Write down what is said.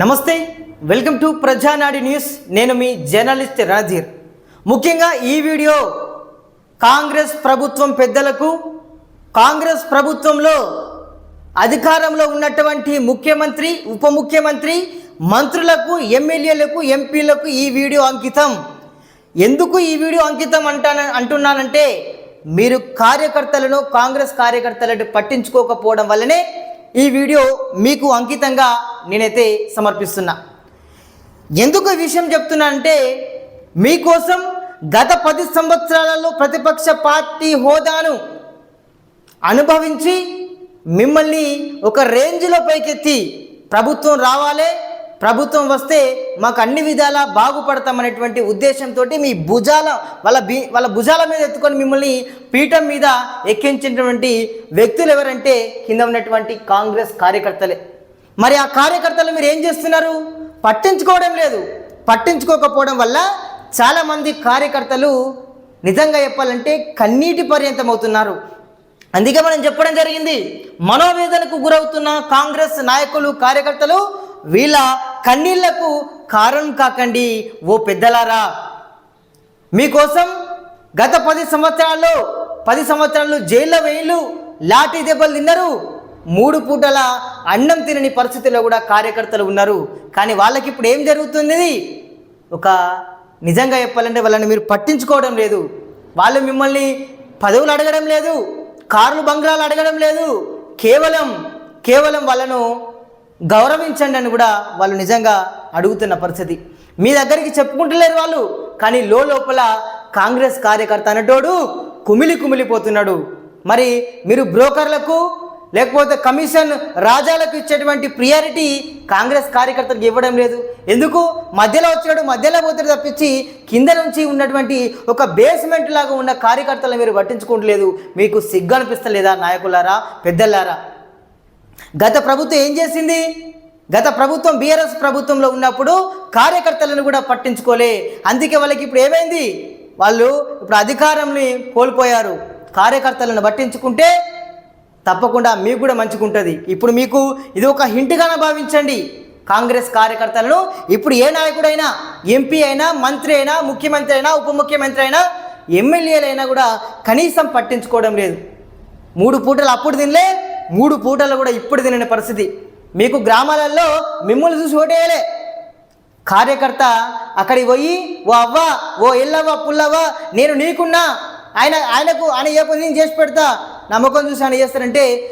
నమస్తే welcome to ప్రజానాడి news. నేను మీ journalist రాజీర్. ముఖ్యంగా ఈ వీడియో కాంగ్రెస్ ప్రభుత్వం పెద్దలకు కాంగ్రెస్ ప్రభుత్వంలో అధికారంలో ఉన్నటువంటి ముఖ్యమంత్రి ఉప ముఖ్యమంత్రి మంత్రులకు ఎమ్మెల్యేలకు ఎంపీలకు ఈ వీడియో అంకితం. ఎందుకు ఈ వీడియో అంకితం అంటాన అంటున్నానంటే మీరు కార్యకర్తలను కాంగ్రెస్ కార్యకర్తలను పట్టించుకోకపోవడం వల్లనే ఈ వీడియో మీకు అంకితంగా నేనైతే సమర్పిస్తున్నా. ఎందుకు ఈ విషయం చెప్తున్నానంటే మీకోసం గత పది సంవత్సరాలలో ప్రతిపక్ష పార్టీ హోదాను అనుభవించి మిమ్మల్ని ఒక రేంజ్లో పైకెత్తి ప్రభుత్వం రావాలి ప్రభుత్వం వస్తే మాకు అన్ని విధాలా బాగుపడతామనేటువంటి ఉద్దేశంతో మీ భుజాల వాళ్ళ బి వాళ్ళ భుజాల మీద ఎత్తుకొని మిమ్మల్ని పీఠం మీద ఎక్కించినటువంటి వ్యక్తులు ఎవరంటే కింద ఉన్నటువంటి కాంగ్రెస్ కార్యకర్తలే. మరి ఆ కార్యకర్తలు మీరు ఏం చేస్తున్నారు? పట్టించుకోవడం లేదు. పట్టించుకోకపోవడం వల్ల చాలామంది కార్యకర్తలు నిజంగా చెప్పాలంటే కన్నీటి పర్యంతం అవుతున్నారు అందుకే మనం చెప్పడం జరిగింది మనోవేదనకు గురవుతున్న కాంగ్రెస్ నాయకులు కార్యకర్తలు వీళ్ళ కన్నీళ్ళకు కారణం కాకండి ఓ పెద్దలారా. మీకోసం గత పది సంవత్సరాల్లో పది సంవత్సరాలు జైల్లో వేయిలు లాఠీ దెబ్బలు తిన్నారు. మూడు పూటల అన్నం తినని పరిస్థితిలో కూడా కార్యకర్తలు ఉన్నారు. కానీ వాళ్ళకి ఇప్పుడు ఏం జరుగుతుంది ఒక నిజంగా చెప్పాలంటే వాళ్ళని మీరు పట్టించుకోవడం లేదు. వాళ్ళు మిమ్మల్ని పదవులు అడగడం లేదు కార్లు బంగ్లాలు అడగడం లేదు. కేవలం కేవలం వాళ్ళను గౌరవించండి అని కూడా వాళ్ళు నిజంగా అడుగుతున్న పరిస్థితి. మీ దగ్గరికి చెప్పుకుంటలేరు వాళ్ళు కానీ లోపల కాంగ్రెస్ కార్యకర్త అనేటోడు కుమిలి కుమిలిపోతున్నాడు మరి మీరు బ్రోకర్లకు లేకపోతే కమిషన్ రాజాలకు ఇచ్చేటువంటి ప్రియారిటీ కాంగ్రెస్ కార్యకర్తలకు ఇవ్వడం లేదు. ఎందుకు? మధ్యలో వచ్చాడు మధ్యలో పోతాడు తప్పించి కింద నుంచి ఉన్నటువంటి ఒక బేస్మెంట్ లాగా ఉన్న కార్యకర్తలను మీరు పట్టించుకోవట్లేదు మీకు సిగ్గు అనిపిస్తలేదా నాయకులారా పెద్దలారా? గత ప్రభుత్వం ఏం చేసింది? గత ప్రభుత్వం బీఆర్ఎస్ ప్రభుత్వంలో ఉన్నప్పుడు కార్యకర్తలను కూడా పట్టించుకోలే. అందుకే వాళ్ళకి ఇప్పుడు ఏమైంది? వాళ్ళు ఇప్పుడు అధికారంని కోల్పోయారు. కార్యకర్తలను పట్టించుకుంటే తప్పకుండా మీకు కూడా మంచిగుంటుంది. ఇప్పుడు మీకు ఇది ఒక హింట్గానే భావించండి. కాంగ్రెస్ కార్యకర్తలను ఇప్పుడు ఏ నాయకుడైనా ఎంపీ అయినా మంత్రి అయినా ముఖ్యమంత్రి అయినా ఉప ముఖ్యమంత్రి అయినా ఎమ్మెల్యేలైనా కూడా కనీసం పట్టించుకోవడం లేదు. మూడు పూటలు అప్పుడు తినలే మూడు పూటలు కూడా ఇప్పుడు తినని పరిస్థితి. మీకు గ్రామాలలో మిమ్మల్ని చూసి ఓటేయలే. కార్యకర్త అక్కడికి పోయి ఓ అవ్వ ఓ ఎల్లవ్వ పుల్లవ్వ నేను నీకున్నా. ఆయన ఆయనకు ఆయన ఏ పని నేను చేసి పెడతా. నమ్మకం చూసి ఆయన చేస్తారంటే